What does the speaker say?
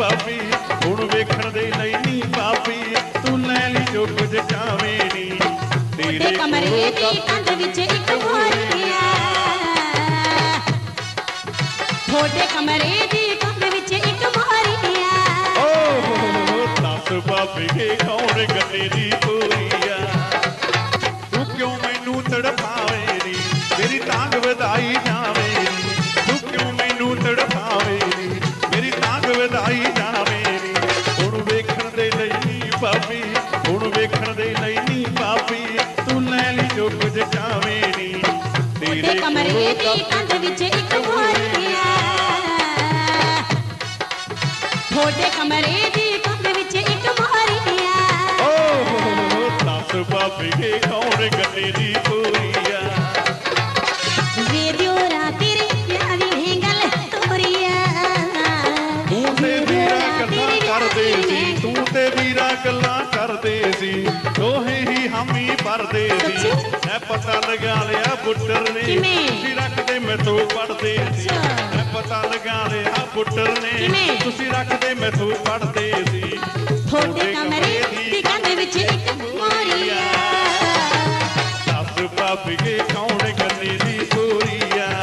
ਹੁਣ ਵੇਖਣ ਦੇ ਲਈ ਨੀ ਪਾਪੀ ਤੂੰ ਲੈ ਲਈ ਜੋ ਕੁਝ ਚਾਵੇਂ ਨੀ। ਤੁਹਾਡੇ ਕਮਰੇ ਦੀ ਕੰਧ ਵਿੱਚ ਇੱਕ ਮੋਰੀ ਆ ਤੁਹਾਡੇ ਕਮਰੇ ਦੀ ਕੰਧ ਵਿੱਚ ਇੱਕ ਮੋਰੀ ਆ ਓ ਦੱਸ ਬਾਬੇ ਕੇ ਕੌਣ ਗੱਲੇ ਦੀ ਪੂਰੀ ਕਮਰੇ ਦੀ ਕੰਧ ਵਿੱਚ ਇੱਕ ਮੋਰੀ ਆ ਤੁਹਾਡੇ ਕਮਰੇ ਦੀ ਕੰਧ ਵਿੱਚ ਇੱਕ ਮੋਰੀ ਆ ਓ ਦੱਸ ਬਾਬੇ ਕੇ ਕੌਣ ਗੱਲੇ ਦੀ ਪੂਰੀ ਆ ਵੇਦਿਓ ਰਾਤੀ ਰੇ ਪਿਆਰੀ ਹੈਂਗਲ ਤੋਰੀਆ। ਤੂੰ ਤੇ ਵੀਰਾ ਗੱਲਾਂ ਕਰਦੇ ਸੀ। ਤੂੰ ਤੇ ਵੀਰਾ ਗੱਲਾਂ ਕਰਦੇ ਸੀ। ਦੋਹੇ ਹੀ ਹਾਮੀ ਭਰਦੇ ਸੀ? ਐ ਪਤਾ ਲਗਾ ਲਿਆ ਬੁੱਟਰ ਨੇ। ਤੁਸੀਂ ਰੱਖਦੇ ਮੈਥੋਂ ਪੜਦੇ ਸੀ ਮੈਂ ਪਤਾ ਲਗਾ ਲਿਆ ਬੁੱਟਰ ਨੇ। ਤੁਸੀਂ ਰੱਖਦੇ ਮੈਥੋਂ ਪੜਦੇ ਸੀ। ਥੋੜੇ ਕਮਰੇ ਦੀ ਕੰਧ ਵਿੱਚ ਇੱਕ ਮੋਰੀ ਸੱਸ ਪਾਪੀ ਕੇ ਕੌਣ ਕੰਨੀ ਦੀ ਸੋਰੀ ਐ